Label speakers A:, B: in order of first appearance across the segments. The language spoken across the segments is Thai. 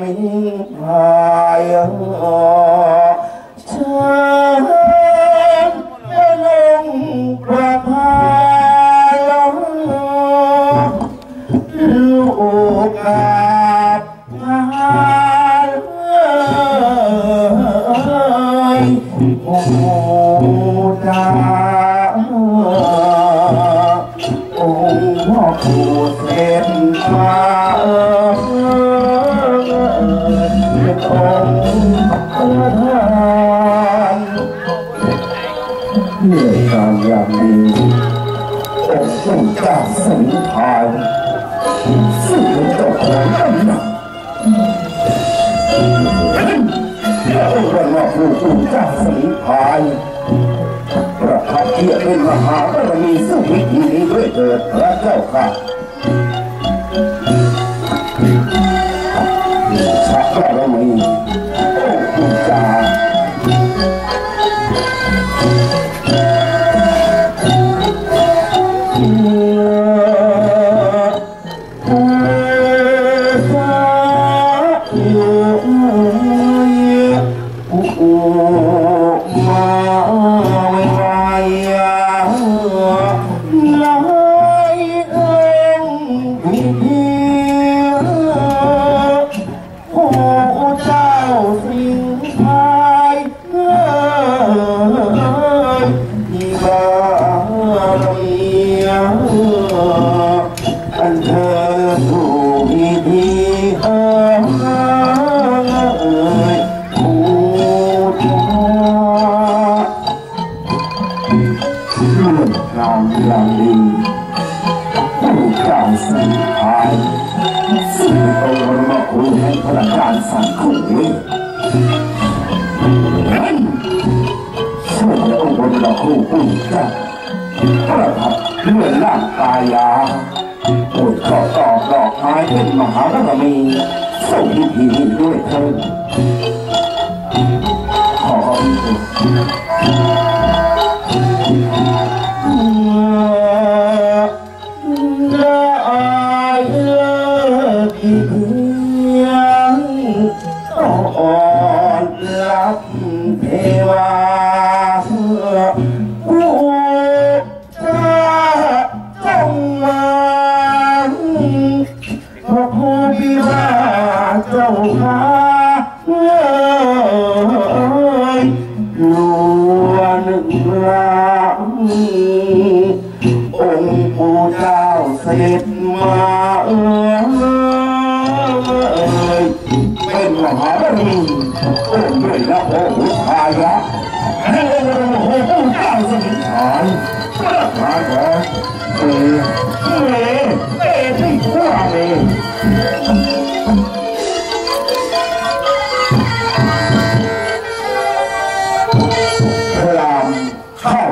A: มิงพายเช จาองค์พ่อปู่เสด็จมาเออเป็นองค์ประธานเหนื่อยงานยามดีองค์ปู่เจ้าสมิงพรายซึ่เจ้าของตำนักแค์ว่าปู่ปู่เจ้าสีพายประทับเทียบเป็นมหาบารมีสุวิธีนี้ด้วยเถิดพระเจ้าค่ะ ม เจ้าสีพายซึ่งเป็นองค์บรมครูแห่งพระการสังคมนี้ช่วยองค์บรมครูผู้เจ้าประทับเลื่อนล่างกายาปรดขอตอบดอกไม้เป็นมหาบารมีส่งพิธีด้วยเถิดขอพิธีละ อ้ยล้วนรักองค์ปู่เจ้าเสด็จมาเอ่ย เป็นมหาบารมีเอ่ยด้วยนะโอ้พุทธายะโอ้โหก้าสด็จผ่านประธานเหรอเออเอเอที่ว่าเลยพรามเข้า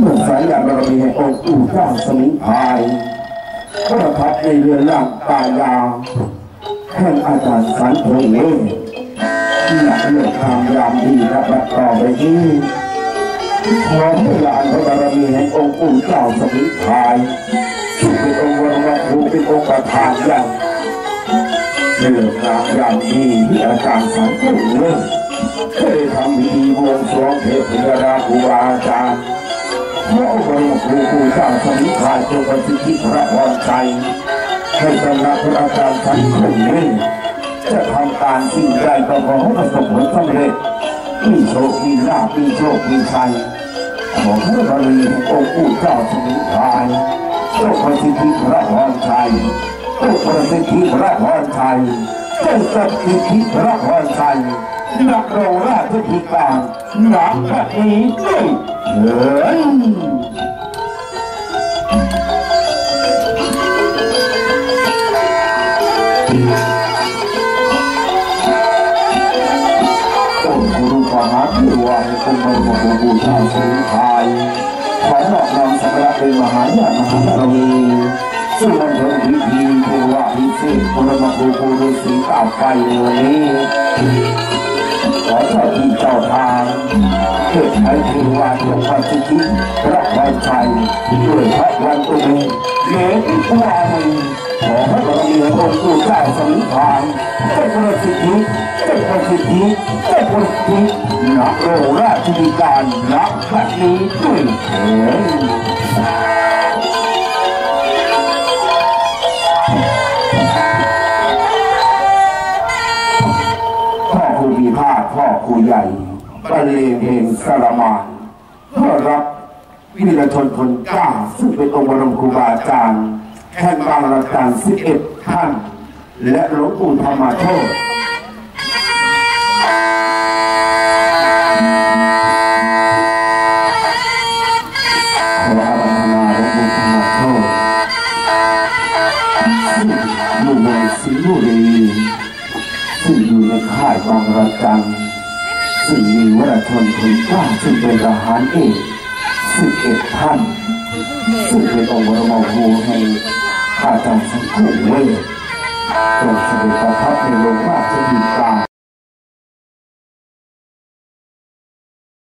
A: เมื่อสายยานบารมีแห่งองค์ปู่เจ้าสมิงพราย ประทับในเรือนร่างตายาแห่งอาจารย์สันโทเล่ที่หนักเลือดทางยามดีและบัดต่อไปนี้ขอให้ลานพระบารมีแห่งองค์ปู่เจ้าสมิงพรายซึ่งเป็นองค์บรมครูเป็นองค์ประธานอย่างเลือดทางยามดีที่อาจารย์สันโทเล่เคยทำพิธีบวงสรวงเทพยดาครูบาอาจารย์ พระบรมครูผู้สร้างสมิทาจงประสิทธิพระพรชัยให้ตำนักพระอาจารย์ทั้งคนนี้จะทำการสิ่งใดก็ขอให้ประสบผลสำเร็จมีโชคมีลาภมีโชคมีชัยขอพระบารมีองค์ปู่เจ้าสมิทาจงประสิทธิพระพรชัยจงประสิทธิพระพรชัยจงประสิทธิพระพรชัย นักเราราชธิการนักแบัดนี้ด้วยเถิดองค์กุรุปหาพิวาในองค์บรมครูบูชาสีพายขอหนอบน้อมสักการะเป็นมหาญาณมหาบารมีซึ่ง พิเศษบรมครูปูฤาษีตาไฟในวันนี้ขอเจ้าที่เจ้าทางเพื่อใช้เทวาจงพระสิทธิพระพรชัยด้วยพระวันตุเมเหลืออีกวันหนึ่งขอพระบรมีองค์ปู่เจ้าสมิทานเจ้าประสิทธิเจ้าประสิทธิเจ้าประสิทธินักโลราชธิการนักแบบนี้ด้วยเถิด พ่อครูมีพาดพ่อครูใหญ่บรรเลงเพลงสารมานเพื่อรับวิรชนคนกล้าซึ่งเป็นองค์บรมครูบาอาจารย์แห่งบางระจันสิบเอ็ดท่าน และหลวงปู่ธรรมโชตขออาราธนาหลวงปู่ธรรมโชซึ่งอยู่ในสิงห์บุรี ซึ่งอยู่ในค่ายบางระจันซึ่งมีวรชนคนกล้าซึ่งเป็นทหารเอกสิบเอ็ดท่านซึ่งเป็นองค์บรมครูแห่งอาจังสังคุเวททรงเสด็จประทับในโรงราชกิจการ